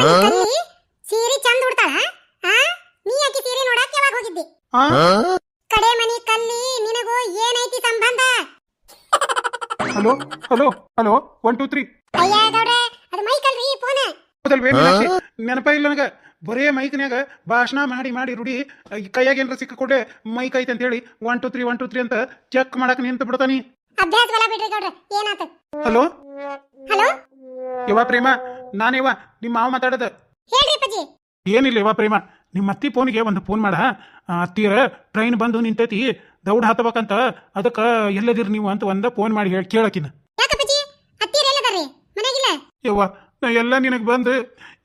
ಕಲ್ಲಿ ಸೀರೆ ಚಂದ ಉಡ್ತಾಳ? ನೀ ಯಾಕೆ ಸೀರೆ ನೋಡಕ್ ಯಾವಾಗ ಹೋಗಿದ್ದಿ? ಕಡೆ ಮನಿ ಕಲ್ಲಿ ನಿನಗೂ ಏನೈತಿ ಸಂಬಂಧ? Hello hello hello one two three ಅಯ್ಯ ಗೌಡ್ರೆ ಅದು ಮೈ ಕಲ್ರಿ ಫೋನ್ ಹೌದಲ್ವೇ ಮೀನಾಕ್ಷಿ ನೆನಪ ಇಲ್ಲ ನನಗೆ. ಬರೇ ಮೈಕ್ನ್ಯಾಗ ಭಾಷಣ ಮಾಡಿ ಮಾಡಿ ರೂಢಿ ಈ ಕೈಯಾಗ ಏನ್ರ ಸಿಕ್ಕಿಕೊಂಡೆ ಮೈಕ್ ಐತೆ ಅಂತ ಹೇಳಿ one two three one two three ಅಂತ ಚೆಕ್ ಮಾಡಕ್ ನಿಂತ ಬಿಡ್ತಾನಿ. ಅಭ್ಯಾಸ ಬಲ ಬಿಡ್ರಿ ಗೌಡ್ರೆ ಏನಾತ? ಹಲೋ? ಹಲೋ? ಯವ್ವ ಪ್ರೇಮ? ನಾನೇವ ನಿಮ್ಮ ಮಾವ ಮಾತಾಡದ. ಹೇಳ್ರಿ ಅಪ್ಪಾಜಿ. ಏನಿಲ್ಲ ಯವ್ವ ಪ್ರೇಮ ನಿಮ್ಮ ಅತ್ತಿ ಫೋನಿಗೆ ಒಂದು ಫೋನ್ ಮಾಡ. ಅತ್ತೀರ ಟ್ರೈನ್ ಬಂದು ನಿಂತೈತಿ ದೌಡ್ ಹಾತಬೇಕಂತ ಅದಕ್ಕ ಎಲ್ಲದಿರಿ ನೀವು ಅಂತ ಒಂದ ಫೋನ್ ಮಾಡಿ ಹೇಳಿ ಕೇಳಕಿನ. ಯವ್ವ ನಾ ಎಲ್ಲ ನಿನಗೆ ಬಂದು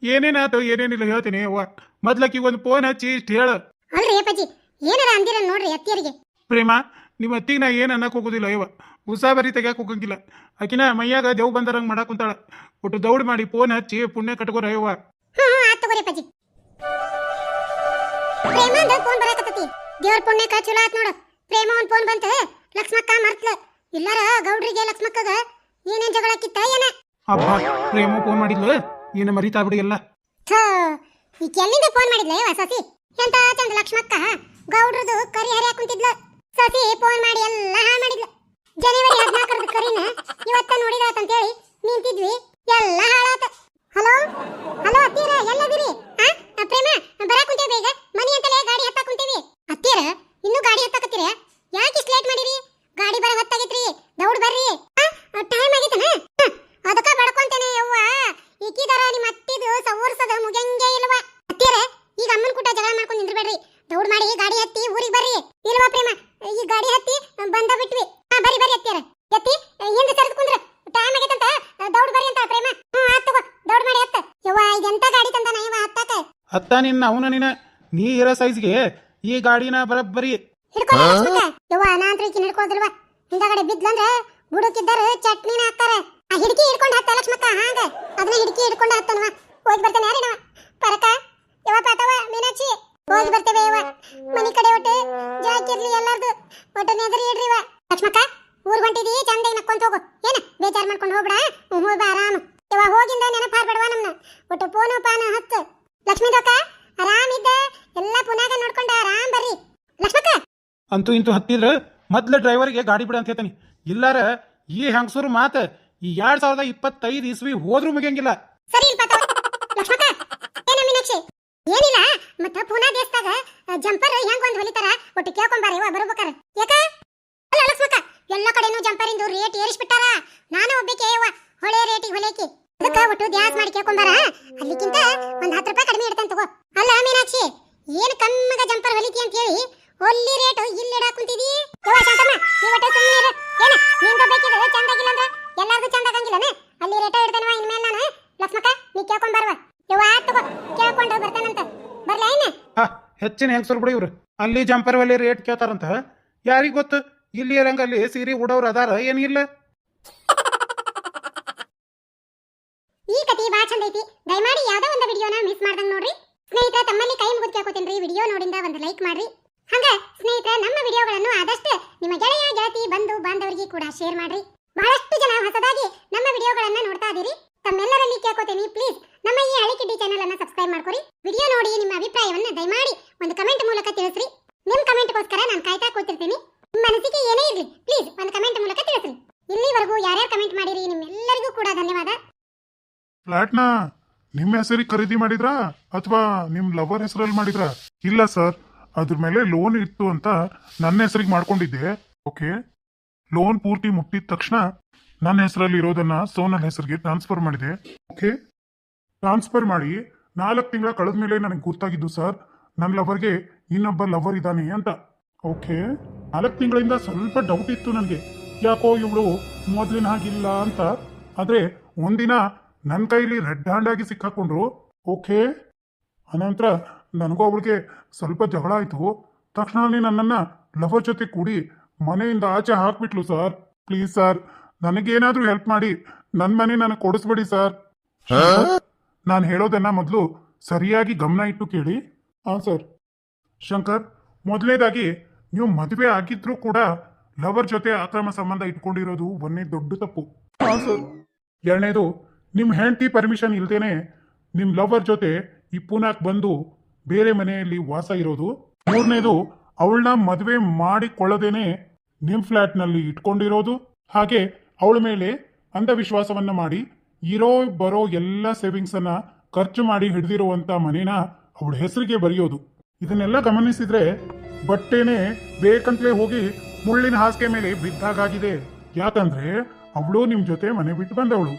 ಏನೇನಾಯ್ತು ಏನೇನಿಲ್ಲ ಹೇಳ್ತೀನಿ ಯವ್ವ. ಮೊದ್ಲಕ್ಕಿ ಒಂದು ಫೋನ್ ಹಚ್ಚಿ ಇಷ್ಟು ಹೇಳ. ಅಲ್ರಿ ಅಪ್ಪಾಜಿ ಏನಾರ ಅಂದಿರ ನೋಡ್ರಿ ಅತ್ತಿಯರಿಗೆ. ಪ್ರೇಮ ನಿಮ್ಮ ಅತ್ತಿಗೆ ನಾ ಏನು ಅನ್ನಕ್ ಹೋಗೋದಿಲ್ಲ ಯವ್ವ. ಉಸಾಬರಿ ತೆಗಿಯಕ್ಕೆ ಹೋಗಂಗಿಲ್ಲ. ಆಕಿನ ಮೈಯಾಗ ದೇವ್ ಬಂದರಂಗ್ ಮಾಡಕ್ ಕುಂತಾಳ. ಒಟ್ಟು ದೌಡ್ ಮಾಡಿ ಫೋನ್ ಹಚ್ಚಿ ಪುಣ್ಯ ಕಟ್ಕೋರ ಅಯ್ಯವ್ವ. ಫೋನ್ ಬರಾಕತ್ತತಿ. ದೇವ್ರ ಪುಣ್ಯಕ ಚಲೋ ಆತ್ ನೋಡು. ಪ್ರೇಮ ಒಂದ್ ಫೋನ್ ಬಂತ ಲಕ್ಷ್ಮಕ್ಕ ಮರ್ತ್ಲ. ಇಲ್ಲಾರ ಗೌಡ್ರಿಗೆ ಲಕ್ಷ್ಮಕ್ಕಗ ಏನೇನ್ ಜಗಳ ಕಿತ್ತ ಏನ? ಅಬ್ಬಾ ಪ್ರೇಮ ಫೋನ್ ಮಾಡಿದ್ಲು? ಏನು ಮರಿತಾ ಬಿಡಿ ಎಲ್ಲ. ಥೋ ಈ ಕೆಲ್ಲಿಂದ ಫೋನ್ ಮಾಡಿದ್ಲೆ ಸಸಿ? ಎಂತ ಚಂದ ಲಕ್ಷ್ಮಕ್ಕ? ಗೌಡ್ರದು ಕರಿ ಹರಿ ಕುಂತಿದ್ಲು. ಸಸಿ ಫೋನ್ ಮಾಡಿ ಎಲ್ಲ ಹಾ ಮಾಡಿದ್ಲು. ಜನವರಿ ಹದಿನಾಲ್ಕರದ ಕರಿನ, ಇವತ್ತ ನೋಡಿದಾತ ಅಂತೇಳಿ ನಿಂತಿದ್ವಿ. ಎಲ್ಲ ಹಾಳಾತ. ಹಲೋ? ಹಲೋ, ಅತ್ತೀರ, ಎಲ್ಲದಿರಿ? ಆ, ಪ್ರೇಮ ಕುಂತೇವೆ ಬೇಗ ಮನಿ ಅಂತಲೇ ಗಾಡಿ ಹತ್ತಾಕ ಕುಂತೇವಿ ಅತ್ತೀರ, ಇನ್ನೂ ಗಾಡಿ ಹತ್ತಾಕತ್ತೀರ? ಯಾಕೆ ಇಷ್ಟು ಲೇಟ್ ಮಾಡಿರಿ? ಗಾಡಿ ಬರ ಹೊತ್ತಾಗೈತ್ರಿ. ದೌಡ್ ಬರ್ರಿ. ಟೈಮ್ ಆಗೈತನ? ಅದಕ್ಕ ಬಡ್ಕೊಂತೇನೆ ಯವ್ವ. ಈಕಿದಾರ ನಿಮ್ಮ ಅತ್ತಿದು ಸವರ್ಸದ ಮುಗಿಯಂಗೆ ಇಲ್ವಾ? ಅತ್ತೀರ, ಈಗ ಅಮ್ಮನ ಕೂಟ ಜಗಳ ಮಾಡ್ಕೊಂಡು ನಿಂದ್ರಬೇಡ್ರಿ. ದೌಡ್ ಮಾಡಿ ಗಾಡಿ ಹತ್ತಿ ಊರಿಗೆ ಬರ್ರಿ. ಇಲ್ವಾ ಪ್ರೇಮ ಈ ಗಾಡಿ ಹತ್ತಿ ಬಂದ ಬಿಟ್ವಿ ಹಾ ಬರ್ರಿ ಬರ್ರಿ ಅತ್ತೀರ ಎತ್ತಿ ಹಿಂದೆ ಸರಿದು ಕುಂದ್ರ ಟೈಮ್ ಆಗೈತಂತ ದೌಡ್ ಬರ್ರಿ ಅಂತ ಪ್ರೇಮ ಹ್ಮ್ ಆತ್ ತಗೋ ದೌಡ್ ಮಾಡಿ ಹತ್ತ ಯವ್ವ ಇದೆಂತ ಗಾಡಿ ತಂದಾನ ಇವ ಹತ್ತಾಕ ಅತ್ತ ನಿನ್ನ ಅವನ ನಿನ್ನ ನೀ ಇರೋ ಸೈಜ್ಗೆ ಈ ಗಾಡಿನ ಬರಬ್ಬರಿ. ಯವ್ವ ಈಕಿನ ಹಿಡ್ಕೋದಿಲ್ವಾ ಹಿಂದಗಡೆ ಬಿದ್ಲಂದ್ರ ಬುಡಕ್ಕಿದ್ದಾರ ಚಟ್ನಿನ ಹಾಕ್ತಾರ. ಆ ಹಿಡ್ಕಿ ಹಿಡ್ಕೊಂಡು ಹತ್ತ ಲಕ್ಷ್ಮಕ್ಕ ಹಾಂಗ. ಅದನ್ನ ಹಿಡ್ಕಿ ಹಿಡ್ಕೊಂಡು ಹತ್ತನವ ಹೋಗಿ ಬರ್ತೇನೆ ಯಾರೇನವ ಪರಕ ಯವ ಪಾತವ ಮೀನಾಕ್ಷಿ. ಹೋಗಿ ಬರ್ತೇವೆ ಯವ ಮನೆ ಕಡೆ ಒಟ್ಟು ಜಾಕಿರ್ಲಿ ಎಲ್ಲಾರ್ದು. ಒಟ್ಟು ನೆದರಿ ಇಡ್ರಿ ಇವ ಲಕ್ಷ್ಮಕ್ಕ ಊರ್ ಹೊಂಟಿದಿ ಚಂದ ನಕ್ಕೊಂತ ಹೋಗು ಏನ ಬೇಜಾರ್ ಮಾಡ್ಕೊಂಡು ಹೋಗ್ಬಿಡ ಹ್ಞೂ ಹೋಗಿ ಬಾ ಆರಾಮ ಯವ ಹೋಗಿಂದ ನೆನಪು ಹಾರ್ಬೇಡವ ನಮ್ನ ಒಟ್ಟು ಫೋನು ಪಾನ ಹತ್ತು ಲಕ್ಷ್ಮೀ ದೊಕ್ಕ ಆರಾಮಿದ್ದ ಎಲ್ಲ ಪುನಾಗ ನೋಡ್ಕೊಂಡು ಆರಾಮ್ ಬರ್ರಿ ಲಕ್ಷ್ಮಕ್ಕ ಅಂತೂ ಇಂತೂ ಹತ್ತಿದ್ರೆ ಮೊದ್ಲು ಡ್ರೈವರ್ಗೆ ಗಾಡಿ ಬಿಡ ಅಂತ ಹೇಳ್ತಾನೆ. ಇಲ್ಲಾರ, ಈ ಹೆಂಗಸೂರು ಮಾತ ಈ ಎರಡ್ ಸಾವಿರದ ಇಪ್ಪತ್ತೈದು ಇಸ್ವಿ ಹೋದ್ರೂ ಮುಗಿಯಂಗಿಲ್ಲ. ಸರಿ ಏನಿಲ್ಲ, ಮತ್ತ ಪೂನಾ ದೇಶದಾಗ ಜಂಪರ್ ಹೆಂಗ್ ಒಂದ್ ಹೊಲಿತಾರ, ಒಟ್ಟು ಕೇಳ್ಕೊಂಬಾರಿ ಇವ ಬರ್ಬೇಕಾರ ಯಾಕ? ಅಲ್ಲ ಎಲ್ಲ ಕಡೆನೂ ಜಂಪರ್ ಇಂದು ರೇಟ್ ಏರಿಸ್ಬಿಟ್ಟಾರ. ನಾನು ಒಬ್ಬಕ್ಕೆ ಇವ, ಹೊಳೆ ರೇಟಿಗೆ ಹೊಲೇಕಿ. ಅದಕ್ಕ ಒಟ್ಟು ದ್ಯಾಸ್ ಮಾಡಿ ಕೇಳ್ಕೊಂಬಾರ ಅಲ್ಲಿಕ್ಕಿಂತ ಒಂದ್ ಹತ್ತು ರೂಪಾಯಿ ಇಡ್ತಾನೆ ತಗೋ ಅಲ್ಲ ಮೀನಾಕ್ಷಿ ಏನ್ ಕಮ್ಮಗ ಜಂಪರ್ ಹೊಲಿತಿ ಅಂತ ಹೊಲ್ಲಿ ರೇಟ್ ಇಲ್ಲಿ ಇಡಾಕ್ ಕುಂತಿದಿ? ಯವ್ವ ಶಾಂತಮ್ಮ ನೀ ಒಟ್ಟ ಸುಮ್ಮನೆ ಇರು. ಏನ ನಿಂಗ ಬೇಕಿದ್ರೆ ಚಂದಾಗಿಲ್ಲ ಅಂದ್ರೆ? ಎಲ್ಲರಿಗೂ ಚಂದ ಆಗಂಗಿಲ್ಲನ? ಅಲ್ಲಿ ರೇಟ ಇಡ್ತಾನವ ಇನ್ಮೇಲೆ ನಾನು? ಲಕ್ಷ್ಮಕ್ಕ ನೀ ಕೇಳ್ಕೊಂಬಾರವ ಯವ್ವ ಆತ್ ತಗೋ ಕೇಳ್ಕೊಂಡು ಬರ್ತಾನಂತ. ಬರ್ಲಾ ಏನ? ಹಾ ಹೆಚ್ಚಿನ ಹೆಂಗಸರು ಬಿಡಿ ಇವ್ರು. ಅಲ್ಲಿ ಜಂಪರ್ ವಲ್ಲಿ ರೇಟ್ ಕೇಳ್ತಾರಂತ. ಯಾರಿಗ ಗೊತ್ತು? ಇಲ್ಲಿ ಇರಂಗ ಅಲ್ಲಿ ಸೀರೆ ಉಡೋರು ಅದಾರ ಏನಿಲ್ಲ ಈ ಕತಿ ಬಾ ಚಂದ ಐತಿ. ದಯಮಾಡಿ ಯಾವ್ದೋ ಒಂದು ವಿಡಿಯೋನ ಮಿಸ್ ಮಾಡ್ದಂಗ್ ನೋಡ್ರಿ. ಸ್ನೇಹಿತರ ತಮ್ಮಲ್ಲಿ ಕೈ ಮುಗಿದು ಕೇಳ್ಕೊತೇನ್ರಿ ವಿಡಿಯೋ ನೋಡಿಂದ ಒಂದು ಲೈಕ್ ಮಾಡ್ರಿ. ಹಂಗ ಸ್ನೇಹಿತರೆ, ನಮ್ಮ ವಿಡಿಯೋಗಳನ್ನು ಆದಷ್ಟು ನಿಮ್ಮ ಗೆಳೆಯ, ಗೆಳತಿ, ಬಂಧು, ಬಾಂಧವರಿಗೆ ಕೂಡ ಶೇರ್ ಮಾಡ್ರಿ. ಬಹಳಷ್ಟು ಜನ ಹೊಸದಾಗಿ ನಮ್ಮ ವಿಡಿಯೋಗಳನ್ನ ನೋಡ್ತಾ ಇದೀರಿ. ತಮ್ಮೆಲ್ಲರಲ್ಲಿ ಕೇಳ್ಕೊತೇನೆ ಪ್ಲೀಸ್ ನಮ್ಮ ಈ ಹಳಿಕಿಡ್ಡಿ ಚಾನೆಲ್ ಅನ್ನು ಸಬ್ಸ್ಕ್ರೈಬ್ ಮಾಡ್ಕೊರಿ. ವಿಡಿಯೋ ನೋಡಿ ನಿಮ್ಮ ಅಭಿಪ್ರಾಯವನ್ನ ದಯಮಾಡಿ ಒಂದು ಕಮೆಂಟ್ ಮೂಲಕ ತಿಳಿಸ್ರಿ. ನಿಮ್ ಕಮೆಂಟ್ಗೋಸ್ಕರ ನಾನು ಕಾಯ್ತಾ ಕೂತಿರ್ತೀನಿ. ನಿಮ್ಮ ಅನಿಸಿಕೆ ಏನೇ ಇರಲಿ ಪ್ಲೀಸ್ ಒಂದು ಕಮೆಂಟ್ ಮೂಲಕ ತಿಳಿಸ್ರಿ. ಇಲ್ಲಿವರೆಗೂ ಯಾರ್ಯಾರು ಕಮೆಂಟ್ ಮಾಡಿರಿ, ನಿಮ್ಮೆಲ್ಲರಿಗೂ ಕೂಡ ಧನ್ಯವಾದ. ಫ್ಲಾಟ್ನ ನಿಮ್ಮ ಹೆಸರಿಗೆ ಖರೀದಿ ಮಾಡಿದ್ರಾ ಅಥವಾ ನಿಮ್ಮ ಲವರ್ ಹೆಸರಲ್ಲಿ ಮಾಡಿದ್ರಾ? ಇಲ್ಲ ಸರ್ ಅದ್ರ ಮೇಲೆ ಲೋನ್ ಇತ್ತು ಅಂತ ನನ್ನ ಹೆಸರಿಗೆ ಮಾಡ್ಕೊಂಡಿದ್ದೆ. ಓಕೆ ಲೋನ್ ಪೂರ್ತಿ ಮುಟ್ಟಿದ ತಕ್ಷಣ ನನ್ನ ಹೆಸರಲ್ಲಿ ಇರೋದನ್ನ ಸೋನಲ್ ಹೆಸರಿಗೆ ಟ್ರಾನ್ಸ್ಫರ್ ಮಾಡಿದೆ. ಓಕೆ ಟ್ರಾನ್ಸ್ಫರ್ ಮಾಡಿ ನಾಲ್ಕು ತಿಂಗಳ ಕಳೆದ ಮೇಲೆ ನನಗೆ ಗೊತ್ತಾಗಿದ್ದು, ಸರ್ ನನ್ನ ಲವರ್ಗೆ ಇನ್ನೊಬ್ಬ ಲವರ್ ಇದ್ದಾನೆ ಅಂತ. ಓಕೆ ನಾಲ್ಕು ತಿಂಗಳಿಂದ ಸ್ವಲ್ಪ ಡೌಟ್ ಇತ್ತು ನನಗೆ. ಯಾಕೋ ಇವಳು ಮೊದಲಿನ ಹಾಗಿಲ್ಲ ಅಂತ. ಆದರೆ ಒಂದಿನ ನನ್ನ ಕೈಲಿ ರೆಡ್ ಹ್ಯಾಂಡ್ ಆಗಿ ಸಿಕ್ಕಾಕೊಂಡ್ರು. ಓಕೆ ಅನಂತರ ನನಗೂ ಅವಳಿಗೆ ಸ್ವಲ್ಪ ಜಗಳ ಆಯಿತು. ತಕ್ಷಣನೇ ನನ್ನನ್ನು ಲವರ್ ಜೊತೆ ಕೂಡಿ ಮನೆಯಿಂದ ಆಚೆ ಹಾಕ್ಬಿಟ್ಲು ಸರ್. ಪ್ಲೀಸ್ ಸರ್ ನನಗೇನಾದರೂ ಹೆಲ್ಪ್ ಮಾಡಿ. ನನ್ನ ಮನೆ ನನಗೆ ಕೊಡಿಸ್ಬೇಡಿ ಸರ್. ನಾನು ಹೇಳೋದನ್ನ ಮೊದಲು ಸರಿಯಾಗಿ ಗಮನ ಇಟ್ಟು ಕೇಳಿ. ಹಾಂ ಸರ್. ಶಂಕರ್ ಮೊದಲನೇದಾಗಿ ನೀವು ಮದುವೆ ಆಗಿದ್ರೂ ಕೂಡ ಲವರ್ ಜೊತೆ ಆಕ್ರಮ ಸಂಬಂಧ ಇಟ್ಕೊಂಡಿರೋದು ಒಂದೇ ದೊಡ್ಡ ತಪ್ಪು. ಹಾಂ ಸರ್. ಎರಡನೇದು ನಿಮ್ಮ ಹೆಂಡತಿ ಪರ್ಮಿಷನ್ ಇಲ್ದೇನೆ ನಿಮ್ಮ ಲವರ್ ಜೊತೆ ಈ ಪುನಾಕ್ ಬಂದು ಬೇರೆ ಮನೆಯಲ್ಲಿ ವಾಸ ಇರೋದು. ಮೂರನೇದು, ಅವಳನ್ನ ಮದುವೆ ಮಾಡಿಕೊಳ್ಳದೇನೆ ನಿಮ್ ಫ್ಲ್ಯಾಟ್ನಲ್ಲಿ ಇಟ್ಕೊಂಡಿರೋದು. ಹಾಗೆ ಅವಳ ಮೇಲೆ ಅಂಧವಿಶ್ವಾಸವನ್ನ ಮಾಡಿ ಇರೋ ಬರೋ ಎಲ್ಲ ಸೇವಿಂಗ್ಸ್ ಅನ್ನ ಖರ್ಚು ಮಾಡಿ ಹಿಡಿದಿರುವಂತ ಮನೇನ ಅವಳ ಹೆಸರಿಗೆ ಬರೆಯೋದು. ಇದನ್ನೆಲ್ಲ ಗಮನಿಸಿದ್ರೆ ಬಟ್ಟೆನೆ ಬೇಕಂತಲೇ ಹೋಗಿ ಮುಳ್ಳಿನ ಹಾಸಿಗೆ ಮೇಲೆ ಬಿದ್ದಾಗಿದೆ ಯಾಕಂದ್ರೆ ಅವಳು ನಿಮ್ ಜೊತೆ ಮನೆ ಬಿಟ್ಟು ಬಂದವಳು.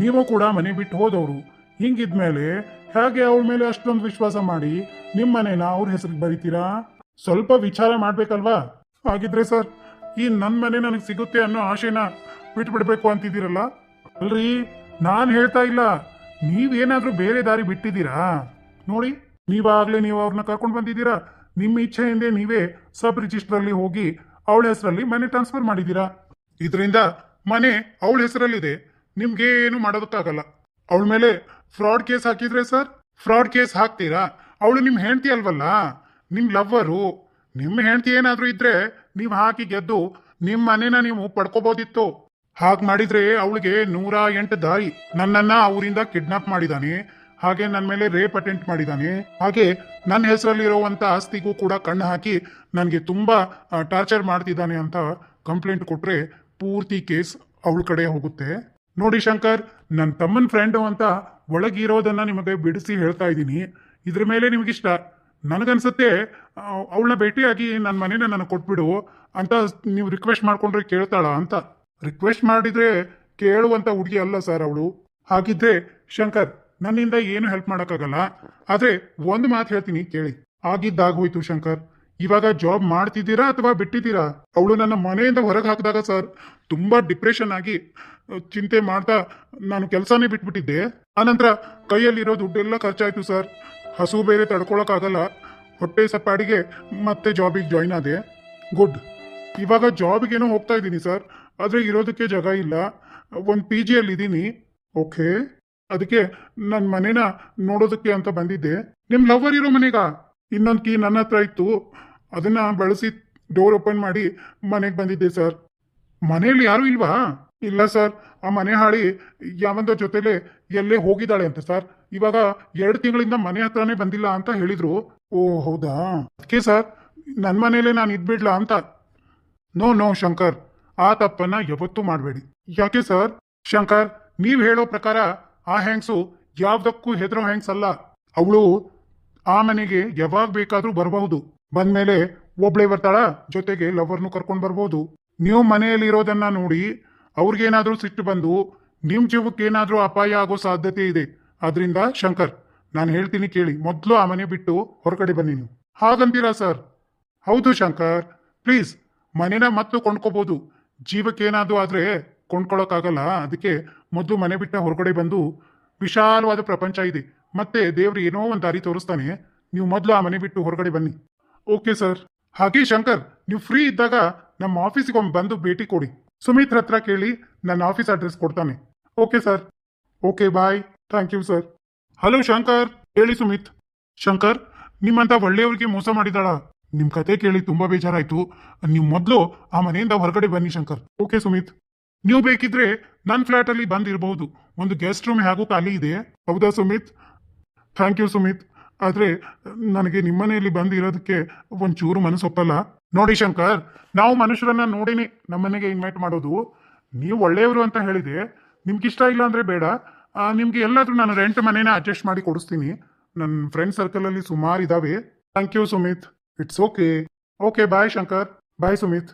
ನೀವು ಕೂಡ ಮನೆ ಬಿಟ್ಟು ಹೋದವರು. ಹಿಂಗಿದ್ಮೇಲೆ ಹೇಗೆ ಅವಳ ಮೇಲೆ ಅಷ್ಟೊಂದು ವಿಶ್ವಾಸ ಮಾಡಿ? ನಿಮ್ಮ ಮನೇನ ಅವ್ರ ಹೆಸರಿಗೆ ಬರೀತೀರಾ? ಸ್ವಲ್ಪ ವಿಚಾರ ಮಾಡ್ಬೇಕಲ್ವಾ? ಹಾಗಿದ್ರೆ ಸರ್, ಈ ನನ್ನ ಮನೆ ನನಗೆ ಸಿಗುತ್ತೆ ಅನ್ನೋ ಆಶೆನ ಬಿಟ್ಬಿಡ್ಬೇಕು ಅಂತಿದ್ದೀರಲ್ಲ? ಅಲ್ರಿ, ನಾನ್ ಹೇಳ್ತಾ ಇಲ್ಲ. ನೀವೇನಾದ್ರೂ ಬೇರೆ ದಾರಿ ಬಿಟ್ಟಿದ್ದೀರಾ? ನೋಡಿ, ನೀವಾಗ್ಲೇ ನೀವು ಅವ್ರನ್ನ ಕರ್ಕೊಂಡು ಬಂದಿದ್ದೀರಾ? ನಿಮ್ಮ ಇಚ್ಛೆಯಿಂದ ನೀವೇ ಸಬ್ ರಿಜಿಸ್ಟರ್ ಅಲ್ಲಿ ಹೋಗಿ ಅವಳ ಹೆಸರಲ್ಲಿ ಮನೆ ಟ್ರಾನ್ಸ್ಫರ್ ಮಾಡಿದ್ದೀರಾ? ಇದರಿಂದ ಮನೆ ಅವಳ ಹೆಸರಲ್ಲಿದೆ. ನಿಮ್ಗೆ ಏನು ಮಾಡೋದಕ್ಕಾಗಲ್ಲ. ಅವಳ ಮೇಲೆ ಫ್ರಾಡ್ ಕೇಸ್ ಹಾಕಿದ್ರೆ ಸರ್ ಫ್ರಾಡ್ ಕೇಸ್ ಹಾಕ್ತೀರಾ? ಅವಳು ನಿಮ್ಮ ಹೆಂಡತಿ ಅಲ್ವಲ್ಲ? ನಿಮ್ಮ ಲವ್ವರು. ನಿಮ್ಮ ಹೆಂಡತಿ ಏನಾದರೂ ಇದ್ರೆ ನೀವು ಹಾಕಿ ಗೆದ್ದು ನಿಮ್ಮ ಮನೇನ ನೀವು ಪಡ್ಕೋಬೋದಿತ್ತು. ಹಾಗೆ ಮಾಡಿದ್ರೆ ಅವಳಿಗೆ ನೂರ ಎಂಟು ದಾರಿ. ನನ್ನನ್ನ ಅವರಿಂದ ಕಿಡ್ನಾಪ್ ಮಾಡಿದಾನೆ. ಹಾಗೆ ನನ್ನ ಮೇಲೆ ರೇಪ್ ಅಟೆಂಪ್ಟ್ ಮಾಡಿದಾನೆ. ಹಾಗೆ ನನ್ನ ಹೆಸರಲ್ಲಿರುವಂತ ಆಸ್ತಿಗೂ ಕೂಡ ಕಣ್ಣು ಹಾಕಿ ನನಗೆ ತುಂಬಾ ಟಾರ್ಚರ್ ಮಾಡ್ತಿದ್ದಾನೆ ಅಂತ ಕಂಪ್ಲೇಂಟ್ ಕೊಟ್ರೆ ಪೂರ್ತಿ ಕೇಸ್ ಅವಳ ಕಡೆ ಹೋಗುತ್ತೆ. ನೋಡಿ ಶಂಕರ್ ನನ್ನ ತಮ್ಮನ ಫ್ರೆಂಡು ಅಂತ ಒಳಗಿರೋದನ್ನ ನಿಮಗೆ ಬಿಡಿಸಿ ಹೇಳ್ತಾ ಇದ್ದೀನಿ. ಇದ್ರ ಮೇಲೆ ನಿಮಗಿಷ್ಟ. ನನಗನ್ಸುತ್ತೆ ಅವಳನ್ನ ಭೇಟಿಯಾಗಿ ನನ್ನ ಮನೇನ ನನಗೆ ಕೊಟ್ಬಿಡು. ಅಂತ ನೀವು ರಿಕ್ವೆಸ್ಟ್ ಮಾಡ್ಕೊಂಡ್ರೆ ಕೇಳ್ತಾಳ ಅಂತ. ರಿಕ್ವೆಸ್ಟ್ ಮಾಡಿದ್ರೆ ಕೇಳುವಂತ ಹುಡುಗಿ ಅಲ್ಲ ಸರ್ ಅವಳು. ಹಾಗಿದ್ರೆ ಶಂಕರ್, ನನ್ನಿಂದ ಏನು ಹೆಲ್ಪ್ ಮಾಡೋಕ್ಕಾಗಲ್ಲ. ಆದ್ರೆ ಒಂದು ಮಾತು ಹೇಳ್ತೀನಿ, ಕೇಳಿ. ಆಗಿದ್ದಾಗೋಯ್ತು ಶಂಕರ್. ಇವಾಗ ಜಾಬ್ ಮಾಡ್ತಿದ್ದೀರಾ ಅಥವಾ ಬಿಟ್ಟಿದ್ದೀರಾ? ಅವಳು ನನ್ನ ಮನೆಯಿಂದ ಹೊರಗೆ ಹಾಕಿದಾಗ ಸರ್ ತುಂಬಾ ಡಿಪ್ರೆಷನ್ ಆಗಿ ಚಿಂತೆ ಮಾಡ್ತಾ ನಾನು ಕೆಲಸನೇ ಬಿಟ್ಬಿಟ್ಟಿದ್ದೆ. ಆನಂತರ ಕೈಯಲ್ಲಿರೋ ದುಡ್ಡೆಲ್ಲ ಖರ್ಚಾಯ್ತು ಸರ್ ಹಸು ಬೇರೆ ತಡ್ಕೊಳಕ್ಕಾಗಲ್ಲ. ಹೊಟ್ಟೆ ಸಪ್ಪಾಡಿಗೆ ಮತ್ತೆ ಜಾಬಿಗೆ ಜಾಯ್ನ್ ಆದೆ. ಗುಡ್ ಇವಾಗ ಜಾಬ್ಗೇನೋ ಹೋಗ್ತಾ ಇದ್ದೀನಿ ಸರ್ ಆದರೆ ಇರೋದಕ್ಕೆ ಜಾಗ ಇಲ್ಲ. ಒಂದು ಪಿ ಜಿಯಲ್ಲಿ ಇದ್ದೀನಿ. ಓಕೆ ಅದಕ್ಕೆ ನನ್ನ ಮನೇನ ನೋಡೋದಕ್ಕೆ ಅಂತ ಬಂದಿದ್ದೆ. ನಿಮ್ಮ ಲವರ್ ಇರೋ ಮನೆಗ? ಇನ್ನೊಂದು ಕೀ ನನ್ನ ಹತ್ರ ಇತ್ತು. ಅದನ್ನ ಬಳಸಿ ಡೋರ್ ಓಪನ್ ಮಾಡಿ ಮನೆಗೆ ಬಂದಿದ್ದೆ ಸರ್ ಮನೆಯಲ್ಲಿ ಯಾರು ಇಲ್ವಾ? ಇಲ್ಲ ಸರ್ ಆ ಮನೆ ಹಾಳಿ ಯಾವಂದ ಜೊತೆಲೆ ಎಲ್ಲೇ ಹೋಗಿದ್ದಾಳೆ ಅಂತ ಸರ್ ಇವಾಗ ಎರಡು ತಿಂಗಳಿಂದ ಮನೆ ಹತ್ರನೇ ಬಂದಿಲ್ಲ ಅಂತ ಹೇಳಿದ್ರು. ಓ, ಹೌದಾ? ಅದಕ್ಕೆ ಸರ್ ನನ್ನ ಮನೇಲೆ ನಾನು ಇದ್ಬಿಡ್ಲಾ ಅಂತ. No no, Shankar. ಆ ತಪ್ಪನ್ನ ಯಾವತ್ತೂ ಮಾಡಬೇಡಿ. ಯಾಕೆ ಸರ್ ಶಂಕರ್, ನೀವು ಹೇಳೋ ಪ್ರಕಾರ ಆ ಹ್ಯಾಂಗ್ಸು ಯಾವ್ದಕ್ಕೂ ಹೆದರೋ ಹ್ಯಾಂಗ್ಸ್ ಅಲ್ಲ. ಅವಳು ಆ ಮನೆಗೆ ಯಾವಾಗ ಬೇಕಾದರೂ ಬರಬಹುದು. ಬಂದ್ಮೇಲೆ ಒಬ್ಳೆ ಬರ್ತಾಳ, ಜೊತೆಗೆ ಲವರ್ನು ಕರ್ಕೊಂಡು ಬರ್ಬೋದು. ನೀವು ಮನೆಯಲ್ಲಿ ಇರೋದನ್ನ ನೋಡಿ, ಅವ್ರಿಗೇನಾದ್ರೂ ಸಿಟ್ಟು ಬಂದು, ನಿಮ್ ಜೀವಕ್ಕೇನಾದ್ರೂ ಅಪಾಯ ಆಗೋ ಸಾಧ್ಯತೆ ಇದೆ. ಆದ್ರಿಂದ ಶಂಕರ್, ನಾನು ಹೇಳ್ತೀನಿ ಕೇಳಿ, ಮೊದಲು ಆ ಮನೆ ಬಿಟ್ಟು ಹೊರಗಡೆ ಬನ್ನಿ ನೀವು. ಹಾಗಂತೀರಾ ಸರ್? ಹೌದು ಶಂಕರ್, ಪ್ಲೀಸ್, ಮನೇನ ಮತ್ತು ಕೊಂಡ್ಕೋಬಹುದು ಜೀವಕ್ಕೇನಾದ್ರೂ ಆದ್ರೆ ಕೊಂಡ್ಕೊಳಕ್ಕಾಗಲ್ಲ, ಅದಕ್ಕೆ ಮೊದಲು ಮನೆ ಬಿಟ್ಟ ಹೊರಗಡೆ ಬಂದು ವಿಶಾಲವಾದ ಪ್ರಪಂಚ ಇದೆ. ಮತ್ತೆ ದೇವ್ರು ಏನೋ ಒಂದು ದಾರಿ ತೋರಿಸ್ತಾನೆ, ನೀವು ಮೊದಲು ಆ ಮನೆ ಬಿಟ್ಟು ಹೊರಗಡೆ ಬನ್ನಿ. Okay sir. ಹಾಗೆ ಶಂಕರ್, ನೀವು ಫ್ರೀ ಇದ್ದಾಗ ನಮ್ಮ ಆಫೀಸಿಗೆ ಒಮ್ಮೆ ಬಂದು ಭೇಟಿ ಕೊಡಿ. ಸುಮಿತ್ ಹತ್ರ ಕೇಳಿ ನನ್ನ ಆಫೀಸ್ ಅಡ್ರೆಸ್ ಕೊಡ್ತಾನೆ. Okay sir. Okay bye thank you sir hello Shankar. ಹೇಳಿ ಸುಮಿತ್. ಶಂಕರ್, ನಿಮ್ಮಂತ ಒಳ್ಳೆಯವ್ರಿಗೆ ಮೋಸ ಮಾಡಿದಾಳ ನಿಮ್ ಕತೆ ಕೇಳಿ ತುಂಬಾ ಬೇಜಾರಾಯ್ತು. ನೀವು ಮೊದಲು ಆ ಮನೆಯಿಂದ ಹೊರಗಡೆ ಬನ್ನಿ ಶಂಕರ್. ಓಕೆ, ಸುಮಿತ್. ನೀವು ಬೇಕಿದ್ರೆ ನನ್ನ ಫ್ಲಾಟ್ ಅಲ್ಲಿ ಬಂದಿರಬಹುದು ಒಂದು ಗೆಸ್ಟ್ ರೂಮ್ ಹೇಗೂ ಖಾಲಿ ಇದೆ. ಹೌದಾ ಸುಮಿತ್? Thank you Sumit. ಆದ್ರೆ ನನಗೆ ನಿಮ್ಮನೆಯಲ್ಲಿ ಬಂದು ಇರೋದಕ್ಕೆ ಒಂಚೂರು ಮನಸ್ಸೊಪ್ಪಲ್ಲ ನೋಡಿ ಶಂಕರ್, ನಾವು ಮನುಷ್ಯರನ್ನ ನೋಡಿನೇ ನಮ್ಮನೆಗೆ ಇನ್ವೈಟ್ ಮಾಡೋದು. ನೀವು ಒಳ್ಳೆಯವರು ಅಂತ ಹೇಳಿದೆ ನಿಮ್ಗಿಷ್ಟ ಇಲ್ಲ ಅಂದ್ರೆ ಬೇಡ. ನಿಮಗೆ ಎಲ್ಲಾದರೂ ನಾನು ರೆಂಟ್ ಮನೇನ ಅಡ್ಜಸ್ಟ್ ಮಾಡಿ ಕೊಡಿಸ್ತೀನಿ. ನನ್ನ ಫ್ರೆಂಡ್ ಸರ್ಕಲ್ ಅಲ್ಲಿ ಸುಮಾರು ಇದಾವೆ. Thank you Sumit. It's okay okay bye Shankar. Bye Sumit.